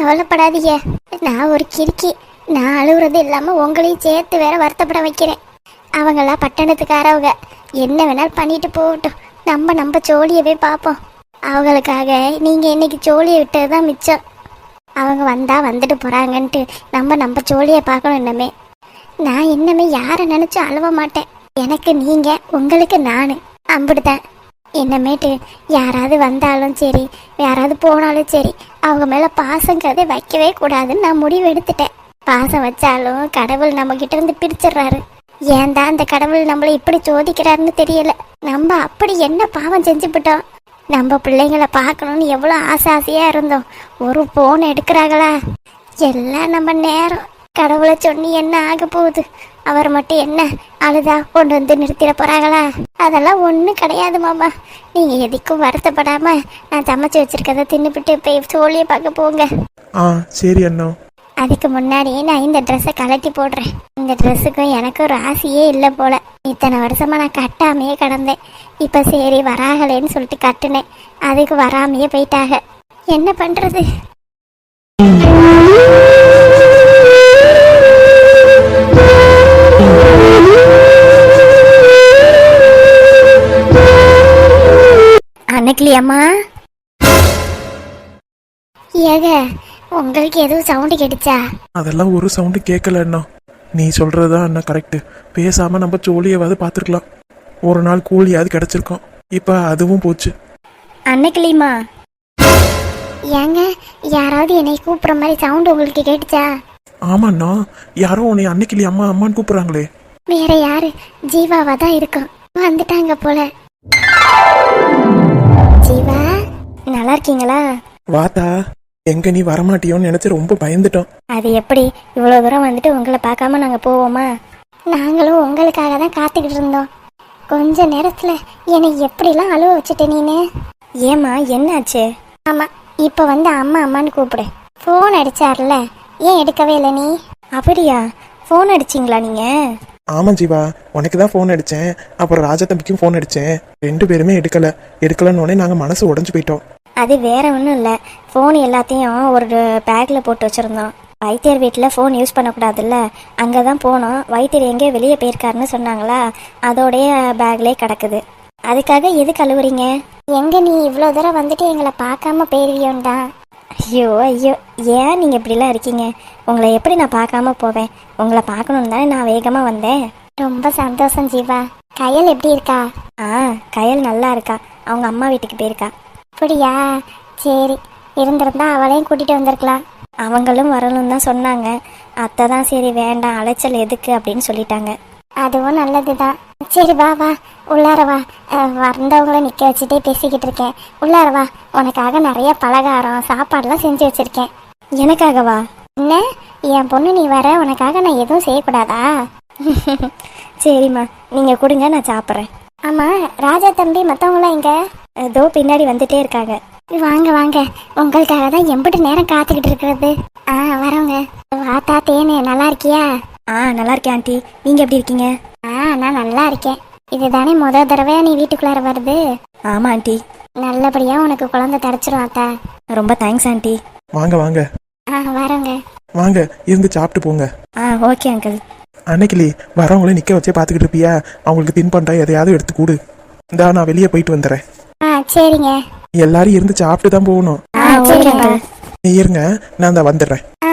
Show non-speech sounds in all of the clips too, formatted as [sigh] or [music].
கவலைப்படாதீங்க. நான் ஒரு கிறுக்கி. நான் அழுகுறது இல்லாமல் உங்களையும் சேர்த்து வேற வருத்தப்பட வைக்கிறேன். அவங்களாம் பட்டணத்துக்காரவங்க. என்ன வேணாலும் பண்ணிட்டு போகட்டும். நம்ம நம்ம ஜோலியவே பார்ப்போம். அவங்களுக்காக நீங்கள் இன்னைக்கு ஜோலியை விட்டது தான் மிச்சம். அவங்க வந்தால் வந்துட்டு போகிறாங்கன்ட்டு நம்ம நம்ம ஜோலியை பார்க்கணும் இன்னமே. நான் இன்னமே யாரை நினச்சும் அழுவ மாட்டேன். எனக்கு நீங்கள் உங்களுக்கு நான். அம்பிடுதான் என்னமேட்டு யாராவது வந்தாலும் சரி யாராவது போனாலும் சரி அவங்க மேலே பாசங்கிறதே வைக்கவே கூடாதுன்னு நான் முடிவு எடுத்துட்டேன். பாசம் வச்சாலும் கடவுள் நம்ம கிட்ட இருந்து பிரிச்சிடுறாரு. ஏன் தான் அந்த கடவுள் நம்மளை இப்படி சோதிக்கிறாருன்னு தெரியல. நம்ம அப்படி என்ன பாவம் செஞ்சுவிட்டோம் நம்ம பிள்ளைங்களை பார்க்கணும்னு எவ்வளோ ஆசை ஆசையாக இருந்தோம். ஒரு ஃபோன் எடுக்கிறாங்களா? எல்லாம் நம்ம நேரம். கடவுளை சொன்னி என்ன ஆக போகுது? அவர் மட்டும் என்ன அழுதா கொண்டு வந்து நிறுத்திட போறாங்களா? அதெல்லாம் ஒன்றும் கிடையாது மாமா. நீங்க எதுக்கும் வருத்தப்படாம நான் சமைச்சு வச்சிருக்கதை தின்னுபிட்டு போய் சோழியை பார்க்க போங்க. ஆ சரி அண்ணா. அதுக்கு முன்னாடி நான் இந்த ட்ரெஸ்ஸை கலட்டி போடுறேன். இந்த ட்ரெஸ்ஸுக்கும் எனக்கும் ராசியே இல்லை போல. இத்தனை வருஷமா நான் கட்டாமையே கிடந்தேன். இப்போ சரி வராகலேன்னு சொல்லிட்டு கட்டுனேன். அதுக்கு வராமையே போயிட்டாக என்ன பண்றது? அன்னைக்கு அம்மா ஏக உங்களுக்கு எதுவும் சவுண்டு கேட்டுச்சா? அதெல்லாம் ஒரு சவுண்டு கேட்கல அண்ணா. நீ சொல்றதுதான் அண்ணா கரெக்டு பேசாம நம்ம ஜோலியாவது பார்த்துருக்கலாம் ஒரு நாள் கூலியாவது கிடைச்சிருக்கோம். இப்போ அதுவும் போச்சு. அன்னைக்கிளிமா ஏங்க யாராவது என்னை கூப்பிடுற மாதிரி சவுண்ட் உங்களுக்கு கேட்டுச்சா? ஆமாண்ணா. யாரோ உன்னை அன்னைக்கு அம்மா அம்மான்னு கூப்பிடுறாங்களே. வேற யாரு? ஜீவாவா தான் இருக்கும். வந்துட்டாங்க போல. நல்லா இருக்கீங்களா? வாத்தா எங்க நீ வரமாட்டியோன்னு நினைச்சு ரொம்ப பயந்துட்டோம். அது எப்படி? இவ்வளோ தூரம் வந்துட்டு உங்களை பார்க்காம நாங்கள் போவோமா? நாங்களும் உங்களுக்காக தான் காத்துக்கிட்டு இருந்தோம். கொஞ்ச நேரத்தில் என்னை எப்படிலாம் அழுவ வச்சுட்ட நீனு? ஏம்மா என்னாச்சு? ஆமாம் இப்போ வந்து அம்மா அம்மான்னு கூப்பிடு. ஃபோன் அடிச்சார்ல ஏன் எடுக்கவே இல்லை நீ? அப்படியா? ஃபோன் அடிச்சிங்களா நீங்கள் ஆமா ஜீவா உனக்கு தான் ஃபோன் அடிச்சேன். அப்புறம் ராஜா தம்பிக்கும் ஃபோன் அடிச்சேன். ரெண்டு பேருமே எடுக்கல. எடுக்கலன்னு உடனே நாங்க மனசு உடைஞ்சு போயிட்டோம். அது வேற ஒன்றும் இல்லை. ஃபோன் எல்லாத்தையும் ஒரு பேக்கில் போட்டு வச்சுருந்தோம் வைத்தியர் வீட்டில் ஃபோன் யூஸ் பண்ணக்கூடாதுல்ல? அங்கே தான் போனோம். வைத்தியர் எங்கேயோ வெளியே போயிருக்காருன்னு சொன்னாங்களா? அதோடைய பேக்லேயே கிடக்குது. அதுக்காக எது கழுவுறீங்க எங்க நீ இவ்வளோ தூரம் வந்துட்டு எங்களை பார்க்காம போயிருவியோண்டா? ஐயோ ஐயோ. ஏன் நீங்கள் இப்படிலாம் இருக்கீங்க? உங்களை எப்படி நான் பார்க்காம போவேன்? உங்களை பார்க்கணுன்னு தானே நான் வேகமாக வந்தேன். ரொம்ப சந்தோஷம் ஜீவா. கயல் எப்படி இருக்கா? ஆ கயல் நல்லா இருக்கா. அவங்க அம்மா வீட்டுக்கு போயிருக்கா. அப்படியா? சரி இருந்திருந்தா அவளையும் கூட்டிட்டு வந்திருக்கலாம். அவங்களும் வரணும்னு தான் சொன்னாங்க. அத்தை தான் சரி வேண்டாம் அலைச்சல் எதுக்கு அப்படின்னு சொல்லிட்டாங்க. அதுவும் நல்லது தான் சரி வா வா உள்ளார வா. வந்தவங்கள நிற்க வச்சுட்டே பேசிக்கிட்டு இருக்கேன். உள்ளார வா. உனக்காக நிறைய பலகாரம் சாப்பாடுலாம் செஞ்சு வச்சிருக்கேன். எனக்காகவா? என்ன? என் பொண்ணு நீ வர உனக்காக நான் எதுவும் செய்யக்கூடாதா? [laughs] சரிம்மா நீங்கள் கொடுங்க நான் சாப்பிட்றேன். ஆமாம் ராஜா தம்பி மற்றவங்களாம் எங்கே? ஏதோ பின்னாடி வந்துட்டே இருக்காங்க. வாங்க வாங்க. உங்களுக்காக தான் எம்பிட்டு நேரம் காத்துக்கிட்டு இருக்கிறது. ஆ வரவங்க வாத்தா தேனு நல்லா இருக்கியா? ஆ நல்லா இருக்கேன் ஆண்டி. நீங்க எப்படி இருக்கீங்க? ஆ நான் நல்லா இருக்கேன். இதுதானே முத தடவையா நீ வீட்டுக்குள்ளார வருது? ஆமா ஆண்டி. நல்லபடியா உனக்கு குழந்தை தடைச்சிரும் அத்தா ரொம்ப தேங்க்ஸ் ஆண்டி. வாங்க வாங்க. ஆ வரவங்க வாங்க இருந்து சாப்பிட்டு போங்க. ஆ ஓகே அங்கிள். அன்னைக்கிளி வரவங்கள நிக்க வச்சே பார்த்துக்கிட்டு இருப்பியா? அவங்களுக்கு தின்பண்டா எதையாவது எடுத்து கூடு. இந்தா நான் வெளியே போயிட்டு வந்துடுறேன் ஆ சரிங்க. எல்லாரும் இருந்து சாப்பிட்டு தான் போகணும். ஆ இருங்க நான் தான் வந்துடுறேன். ஆ.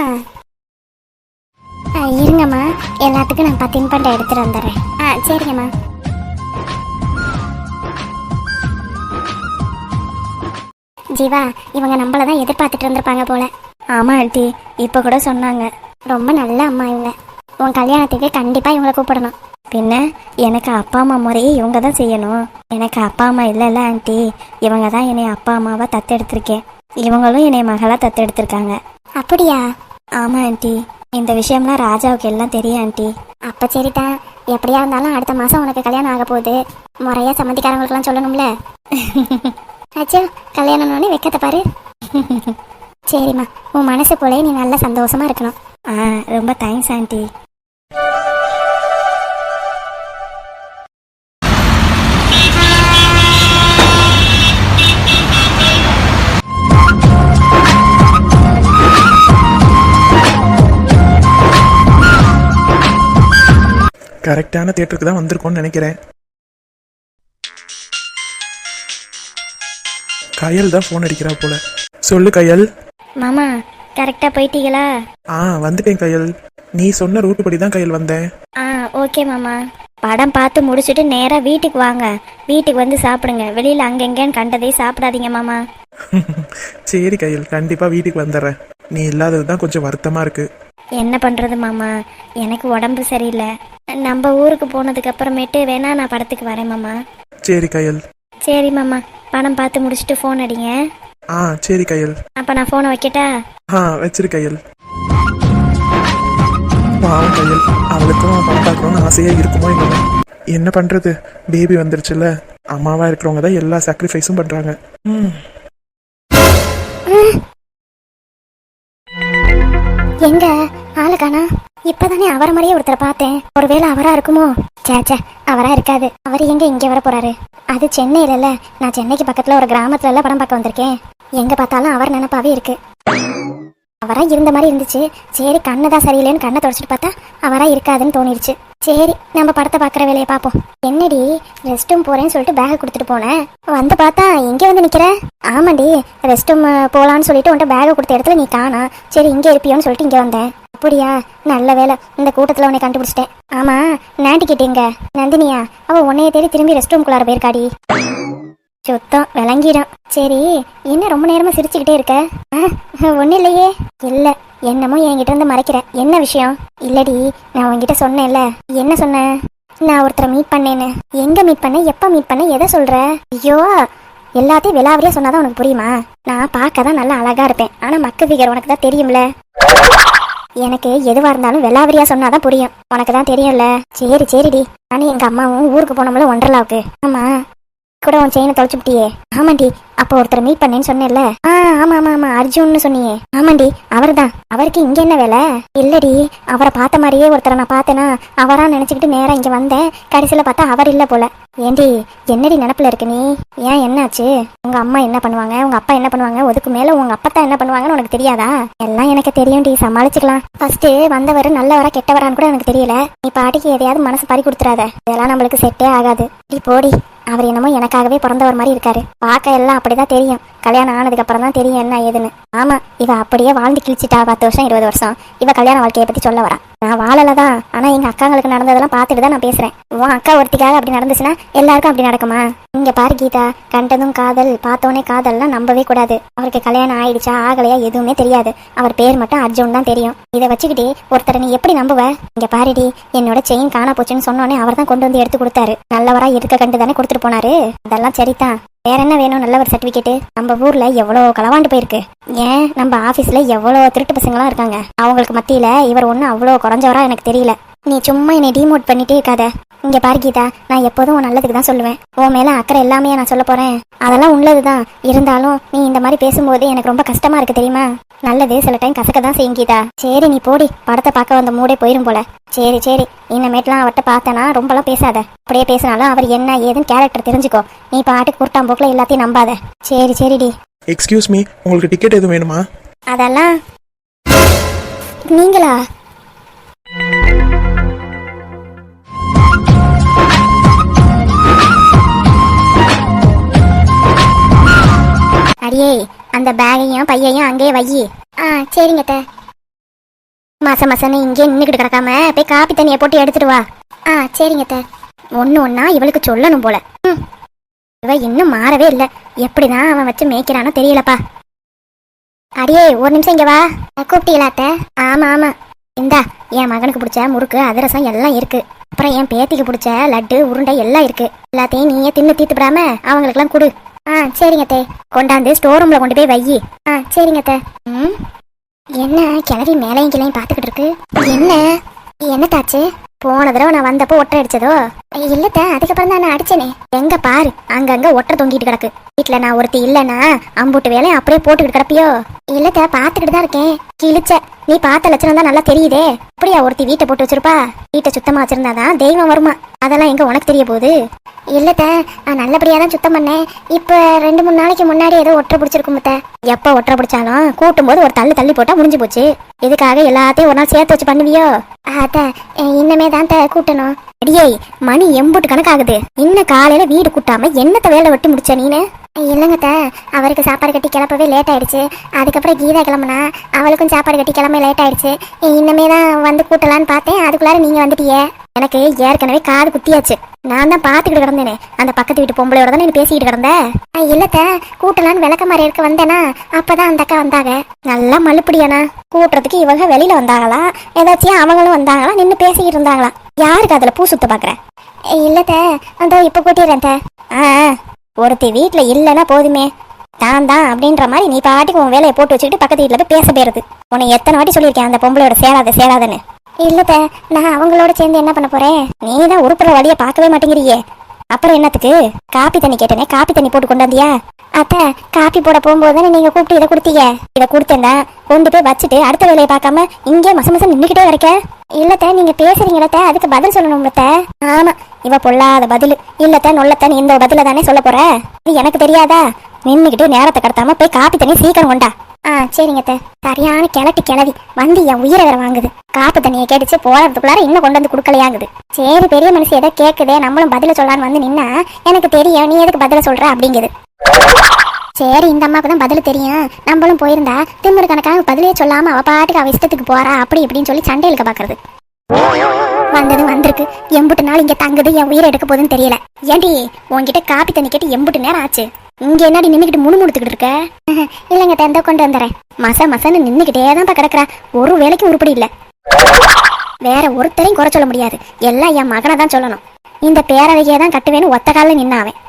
ஆ இருங்கம்மா. எல்லாத்துக்கும் நான் பத்து தின்பண்டம் எடுத்துட்டு வந்துடுறேன். ஆ சரிங்கம்மா. ஜீவா இவங்க நம்மள தான் எதிர்பார்த்துட்டு இருந்திருப்பாங்க போல. ஆமா ஆண்டி. இப்போ கூட சொன்னாங்க. ரொம்ப நல்ல அம்மா இவங்க. உன் கல்யாணத்துக்கு கண்டிப்பா இவங்களை கூப்பிடணும். பின்ன எனக்கு அப்பா அம்மா முறையே இவங்க தான் செய்யணும். எனக்கு அப்பா அம்மா இல்லைல்ல ஆண்டி. இவங்க தான் என்னை அப்பா அம்மாவா தத்தெடுத்திருக்கேன் இவங்களும் என்னை மகளா தத்தெடுத்திருக்காங்க. அப்படியா? ஆமா ஆண்டி. இந்த விஷயம்லாம் ராஜாவுக்கு எல்லாம் தெரியும் ஆண்டி. அப்ப சரிதான். எப்படியா இருந்தாலும் அடுத்த மாசம் உனக்கு கல்யாணம் ஆக போகுது. முறையா சம்மந்திக்காரங்களுக்கெல்லாம் சொல்லணும்ல. [laughs] அச்சோ கல்யாணம்னு வெக்கத்தை பாரு. [laughs] சரிம்மா உன் மனசு போலே நீ நல்ல சந்தோஷமா இருக்கணும். ஆ ரொம்ப தேங்க்ஸ் ஆண்டி. கரெக்டான தேட்டருக்கு தான் வந்திருக்கோம்னு நினைக்கிறேன். கயல் தான் ஃபோன் அடிக்கிறா போல. சொல்லு கயல். மாமா கரெக்டாக போயிட்டீங்களா? ஆ வந்துட்டேன் கயல். நீ சொன்ன ரூட்டு படி தான் கயல் வந்தேன். ஆ ஓகே மாமா. படம் பார்த்து முடிச்சுட்டு நேராக வீட்டுக்கு வாங்க. வீட்டுக்கு வந்து சாப்பிடுங்க. வெளியில் அங்கெங்கேன்னு கண்டதே சாப்பிடாதீங்க மாமா. [laughs] சரி கயல் கண்டிப்பா வீட்டுக்கு வந்துடுறேன். நீ இல்லாதது தான் கொஞ்சம் வருத்தமா இருக்கு. என்ன பண்ணுறது மாமா? எனக்கு உடம்பு சரியில்லை. நம்ம ஊருக்கு போனதுக்கு அப்புறமேட்டு வேணா நான் படத்துக்கு வரேன் மாமா. சரி கயல். சரி மாமா. படம் பார்த்து முடிச்சுட்டு ஃபோன் அடிங்க. ஆ சரி கயல். அப்போ நான் ஃபோனை வைக்கட்டா? ஆ வச்சிரு கையல். பாவம் கையல். அவளுக்கும் படம் பார்க்கணும்னு ஆசையா இருக்குமோ என்னமோ. என்ன பண்றது? பேபி வந்துருச்சுல்ல. அம்மாவா இருக்கிறவங்க தான் எல்லா சாக்ரிஃபைஸும் பண்றாங்க. ம். எங்க? ஆளு காணா இப்பதானே அவர மாதிரியே ஒருத்தரை பார்த்தேன். ஒருவேளை அவரா இருக்குமோ? சே அவரா இருக்காது. அவர் எங்க இங்க வர போறாரு? அது சென்னையில இல்ல நான் சென்னைக்கு பக்கத்துல ஒரு கிராமத்துல எல்லாம் படம் பார்க்க வந்திருக்கேன். எங்க பார்த்தாலும் அவர் நினைப்பாவே இருக்கு. அவரா இருந்த மாதிரி இருந்துச்சு. சரி கண்ணு தான் சரியில்லைன்னு கண்ணை தொடச்சிட்டு பார்த்தா அவரா இருக்காதுன்னு தோணிருச்சு. சரி நம்ம படத்தை பார்க்குற வேலையை பார்ப்போம். என்னடி ரெஸ்ட் ரூம் போறேன்னு சொல்லிட்டு பேக் கொடுத்துட்டு போனேன் வந்து பார்த்தா எங்கே வந்து நிற்கிற ஆமாண்டி ரெஸ்ட் ரூம் போகலான்னு சொல்லிட்டு உன்ட்ட பேக் கொடுத்த இடத்துல நீ காணா. சரி இங்கே இருப்பியோன்னு சொல்லிட்டு இங்கே வந்தேன். அப்படியா? நல்ல வேலை இந்த கூட்டத்தில் உன்னை கண்டுபிடிச்சிட்டேன். ஆமா நாண்டி கிட்டேங்க நந்தினியா அவ உன்னைய தேடி திரும்பி ரெஸ்ட் ரூம்குள்ளார போயிருக்காடி. சுத்தம் விளங்கிடும். சரி என்ன ரொம்ப நேரமா சிரிச்சுக்கிட்டே இருக்க? ஒன்றும் இல்லையே. இல்ல என்னமோ என்கிட்ட இருந்து மறைக்கிற. என்ன விஷயம்? இல்லடி நான் உன்கிட்ட சொன்னேன்ல. என்ன சொன்னேன் நான் ஒருத்தரை மீட் பண்ணேன்னு. எங்க மீட் பண்ண? எப்ப மீட் பண்ண? எதை சொல்ற? ஐயோ எல்லாத்தையும் விலாவரியா சொன்னாதான் உனக்கு புரியுமா? நான் பார்க்க தான் நல்லா அழகா இருப்பேன். ஆனா மக்க ஃபிகர் உனக்கு தான் தெரியும்ல. எனக்கு எதுவாக இருந்தாலும் வெள்ளாவரியா சொன்னாதான் புரியும். உனக்கு தான் தெரியும்ல. சரி சரிடி. நானும் எங்கள் அம்மாவும் ஊருக்கு போனோம்ல ஒன்றலாவுக்கு ஆமா. கூட உன் செயினை தொலைச்சுட்டியே ஆமாண்டி அப்போ ஒருத்தர் மீட் பண்ணேன்னு சொன்னேன்ல. ஆ ஆமா ஆமா ஆமா அர்ஜுன்னு சொன்னியே. ஆமாண்டி அவர்தான். அவருக்கு இங்க என்ன வேலை? இல்லடி அவரை பார்த்த மாதிரியே ஒருத்தரை நான் பார்த்தேனா அவரா நினைச்சுக்கிட்டு நேரா இங்க வந்தேன். கடைசியில பார்த்தா அவர் இல்ல போல. ஏண்டி என்னடி நினப்புல இருக்கு நீ? ஏன் என்னாச்சு? உங்க அம்மா என்ன பண்ணுவாங்க? உங்க அப்பா என்ன பண்ணுவாங்க? ஒதுக்கு மேல உங்க அப்பா தான் என்ன பண்ணுவாங்கன்னு உனக்கு தெரியாதா? எல்லாம் எனக்கு தெரியும் டி சமாளிச்சுக்கலாம். ஃபர்ஸ்ட் வந்தவர் நல்லவரா கெட்டவரான்னு கூட எனக்கு தெரியல. நீ பாட்டிக்கு எதையாவது மனசு பறி கொடுத்துறாத. இதெல்லாம் நம்மளுக்கு செட்டே ஆகாது. டி போடி. அவர் என்னமோ எனக்காகவே பிறந்தவர் மாதிரி இருக்காரு. பார்க்க எல்லாம் அப்படிதான் தெரியும். கல்யாணம் ஆனதுக்கப்புறம் தான் தெரியும் என்ன ஏதுன்னு. ஆமா இவ அப்படியே வாழ்ந்து கிழிச்சிட்டா பத்து வருஷம் இருபது வருஷம். இவ கல்யாண வாழ்க்கையை பத்தி சொல்ல வரா. நான் வாழல தான் ஆனா எங்க அக்காங்களுக்கு நடந்ததெல்லாம் பார்த்துட்டு தான் நான் பேசுறேன். உன் அக்கா ஒருத்திக்காக அப்படி நடந்துச்சுன்னா எல்லாருக்கும் அப்படி நடக்குமா? இங்க பாரு கீதா கண்டதும் காதல் பார்த்தோன்னே காதல்லாம் நம்பவே கூடாது. அவருக்கு கல்யாணம் ஆயிடுச்சா ஆகலையா எதுவுமே தெரியாது. அவர் பேர் மட்டும் அர்ஜுன் தான் தெரியும். இதை வச்சுக்கிட்டு ஒருத்தரை நீ எப்படி நம்புவ? இங்க பாருடி என்னோட செயின் காணா போச்சுன்னு சொன்னோன்னே அவர் தான் கொண்டு வந்து எடுத்து கொடுத்தாரு. நல்லவரா இருக்க கண்டு தானே கொடுத்துட்டு போனாரு. அதெல்லாம் சரிதான். வேற என்ன வேணும்? நல்ல ஒரு சர்டிபிகேட் நம்ம ஊர்ல எவ்வளவு களவாண்டு போயிருக்கு. ஏன்? நம்ம ஆபீஸ்ல எவ்வளவு திருட்டு பசங்களாம் இருக்காங்க. அவங்களுக்கு மத்தியில இவர் ஒன்றும் அவ்வளோ குறைஞ்சவரா எனக்கு தெரியல. நீ சும்மா என்னை டிமோட் பண்ணிட்டே இருக்காத. இங்க பாரு கீதா நான் எப்போதும் உன் நல்லதுக்கு தான் சொல்லுவேன். உன் மேல அக்கறை எல்லாமே நான் சொல்ல போறேன். அதெல்லாம் உள்ளதுதான். இருந்தாலும் நீ இந்த மாதிரி பேசும்போது எனக்கு ரொம்ப கஷ்டமா இருக்கு தெரியுமா? நல்லது சில டைம் கசக்க தான் செய்யும் கீதா. சரி நீ போடி. படத்தை பார்க்க வந்த மூடே போயிரும் போல. சரி சரி. இனிமேட்லாம் அவர்கிட்ட பார்த்தனா ரொம்பலாம் பேசாத. அப்படியே பேசினாலும் அவர் என்ன ஏதுன்னு கேரக்டர் தெரிஞ்சுக்கோ. நீ பாட்டுக்கு குருட்டாம் போக்கில் எல்லாத்தையும் நம்பாத. சரி சரிடி. எக்ஸ்கியூஸ் மீ உங்களுக்கு டிக்கெட் எதுவும் வேணுமா? அதெல்லாம் நீங்களா? அடியே அந்த பேகையும் பையையும் அங்கேயே வையி ஆ சரிங்க அத்தை. மாச மாசன்னு இங்கே நின்றுக்கிட்டு கிடக்காம போய் காப்பி தண்ணியை போட்டு எடுத்துட்டு வா. ஆ சரிங்க அத்தை. ஒன்று ஒன்றா இவளுக்கு சொல்லணும் போல. ம். இவ இன்னும் மாறவே இல்லை. எப்படி தான் அவன் வச்சு மேய்க்கிறானோ தெரியலப்பா. அடியே ஒரு நிமிஷம் இங்கே வா. கூப்பிட்டீங்களா அத்தை? ஆமாம் ஆமாம் இந்தா என் மகனுக்கு பிடிச்ச முறுக்கு அதிரசம் எல்லாம் இருக்கு. அப்புறம் என் பேத்திக்கு பிடிச்ச லட்டு உருண்டை எல்லாம் இருக்கு. எல்லாத்தையும் நீயே தின்னு தீத்துப்படாம அவங்களுக்கெல்லாம் கொடு. ஆ சரிங்கத்தே கொண்டாந்து ஸ்டோர் ரூம்ல கொண்டு போய் வையி. ஆ சரிங்கத்தை ம்? என்ன கிளவி மேலையும் கிளையும் பார்த்துக்கிட்டு இருக்கு? என்ன? என்னத்தாச்சு? போன தடவை நான் வந்தப்போ ஒட்டை அடிச்சதோ? இல்லத்த அதுக்கப்புறம் தான் நான் அடிச்சேனே. எங்க பாரு அங்கங்க ஒட்டை தொங்கிட்டு கிடக்கு. வீட்டுல நான் ஒருத்தி இல்லைன்னா அம்புட்டு வேலையை அப்படியே போட்டுக்கிட்டு கிடப்பியோ? இல்லத்த பாத்துக்கிட்டு தான் இருக்கேன். கிழிச்ச. நீ பார்த்த லட்சணம் தான் நல்லா தெரியுதே. அப்படியா ஒருத்தி வீட்டை போட்டு வச்சிருப்பா? வீட்டை சுத்தமா வச்சிருந்தாதான் தெய்வம் வருமா? அதெல்லாம் எங்க உனக்கு தெரிய போகுது? இல்லத்த நான் நல்லபடியா தான் சுத்தம் பண்ணேன். இப்ப ரெண்டு மூணு நாளைக்கு முன்னாடி ஏதோ ஒற்றை பிடிச்சிருக்கும் முத்த. எப்ப ஒற்றை பிடிச்சாலும் கூட்டும் போது ஒரு தள்ளு தள்ளி போட்டா முடிஞ்சு போச்சு. இதுக்காக எல்லாத்தையும் ஒரு நாள் சேர்த்து வச்சு பண்ணுவியோ? அத இன்னமே தான் கூட்டணும். அடியே மணி எம்புட்டு கணக்காகுது. இன்னும் காலையில வீடு கூட்டாம என்னத்த வேலை வெட்டி முடிச்ச நீனு? இல்லைங்கத்த அவருக்கு சாப்பாடு கட்டி கிளப்பவே லேட் ஆயிடுச்சு. அதுக்கப்புறம் கீதா கிளம்புனா அவளுக்கும் சாப்பாடு கட்டி கிளம்ப லேட் ஆயிடுச்சு. இன்னமே தான் வந்து கூட்டலான்னு பார்த்தேன். அதுக்குள்ளார நீங்க வந்துட்டியே. எனக்கு ஏற்கனவே காது குத்தியாச்சு. நான் தான் பார்த்துக்கிட்டு கிடந்தேனே. அந்த பக்கத்து வீட்டு பொம்பளையோட தானே நீ பேசிக்கிட்டு கிடந்த? இல்லத்த கூட்டலான்னு விளக்க மாதிரி இருக்க வந்தேனா அப்பதான் அந்த அக்கா வந்தாங்க. நல்லா மழுப்படியானா கூட்டுறதுக்கு இவங்க வெளியில வந்தாங்களா? ஏதாச்சும் அவங்களும் வந்தாங்களா? நின்று பேசிக்கிட்டு இருந்தாங்களா? யாருக்கு அதுல பூ சுத்த பாக்குற? இல்லத்த. அந்த இப்ப கூட்டிடுறேன். ஆ. ஒருத்தி வீட்ல இல்லைன்னா போதுமே. தான் தான் அப்படின்ற மாதிரி நீ பாட்டுக்கு உன் வேலையை போட்டு வச்சுக்கிட்டு பக்கத்து வீட்டில் போய் பேச போயிருது உன்னை எத்தனை வாட்டி சொல்லியிருக்கேன் அந்த பொம்பளையோட சேராத சேராதன்னு. இல்லத்த நான் அவங்களோட சேர்ந்து என்ன பண்ண போறேன்? நீ தான் உருப்புற வழியை பார்க்கவே மாட்டேங்கிறியே. அப்புறம் என்னத்துக்கு? காப்பி தண்ணி கேட்டேனே காப்பி தண்ணி போட்டு கொண்டு வந்தியா அத்தை காப்பி போட போகும்போது தானே நீங்க கூப்பிட்டு இதை கொடுத்தீங்க? இதை கொடுத்தேன்டா கொண்டு போய் வச்சுட்டு அடுத்த வேலையை பார்க்காம இங்கே மச மசம் நின்றுக்கிட்டே இருக்க இல்லத்த நீங்க பேசுறீங்களத்த அதுக்கு பதில் சொல்லணும்லத்த ஆமா இவ பொல்லாத பதில். இல்லத்த நொல்லத்தன் இந்த பதில தானே சொல்ல போற? இது எனக்கு தெரியாதா? நின்னுக்கிட்டு நேரத்தை கடத்தாம போய் காப்பி தண்ணி சீக்கிரம் கொண்டா. ஆ சரிங்க அத்தை. சரியான கிளட்டி கிளவி வந்து என் உயிரை வேற வாங்குது. காப்பு தண்ணியை கேட்டுச்சு போறதுக்குள்ளார இன்னும் கொண்டு வந்து கொடுக்கலையாங்குது. சரி பெரிய மனுஷன் ஏதோ கேட்குதே நம்மளும் பதில சொல்லலான்னு வந்து நின்னா எனக்கு தெரியும் நீ எதுக்கு பதில சொல்ற அப்படிங்குது. சரி இந்த அம்மாவுக்கு தான் பதில் தெரியும். நம்மளும் போயிருந்தா திமுரு கணக்காக பதிலே சொல்லாம அவ பாட்டுக்கு அவ இஷ்டத்துக்கு போறா அப்படி இப்படின்னு சொல்லி சண்டை இழுக்க பாக்குறது. வந்ததும் வந்திருக்கு. எம்புட்டு நாள் இங்க தங்குது என் உயிரை எடுக்க போதுன்னு தெரியல. ஏண்டி உன்கிட்ட காப்பி தண்ணி கேட்டு எம்புட்டு நேரம் ஆச்சு. இங்க என்னடி நின்னுக்கிட்டு முணுமுணுத்துக்கிட்டு இருக்க? [laughs] இல்லைங்க தந்த கொண்டு வந்துறேன். மச மசன்னு நின்னுக்கிட்டே தான் கிடக்குறா. ஒரு வேலைக்கு உருப்படி இல்ல. வேற ஒருத்தரையும் குறை சொல்ல முடியாது. எல்லாம் என் மகனை தான் சொல்லணும். இந்த பேரவையே தான் கட்டுவேன்னு ஒத்த காலில் நின்னாவன்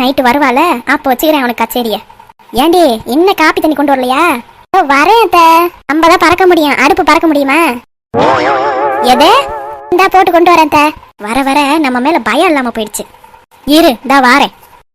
நைட்டு வருவாள? அப்போ வச்சுக்கிறேன் அவனுக்கு கச்சேரிய. ஏண்டி என்ன காப்பி தண்ணி கொண்டு வரலையா? ஓ வரேன் நம்ம தான் பறக்க முடியும். அடுப்பு பறக்க முடியுமா? எது? இந்தா போட்டு கொண்டு வரேன் வர வர நம்ம மேல பயம் இல்லாம போயிடுச்சு. இரு இந்தா வாரேன்.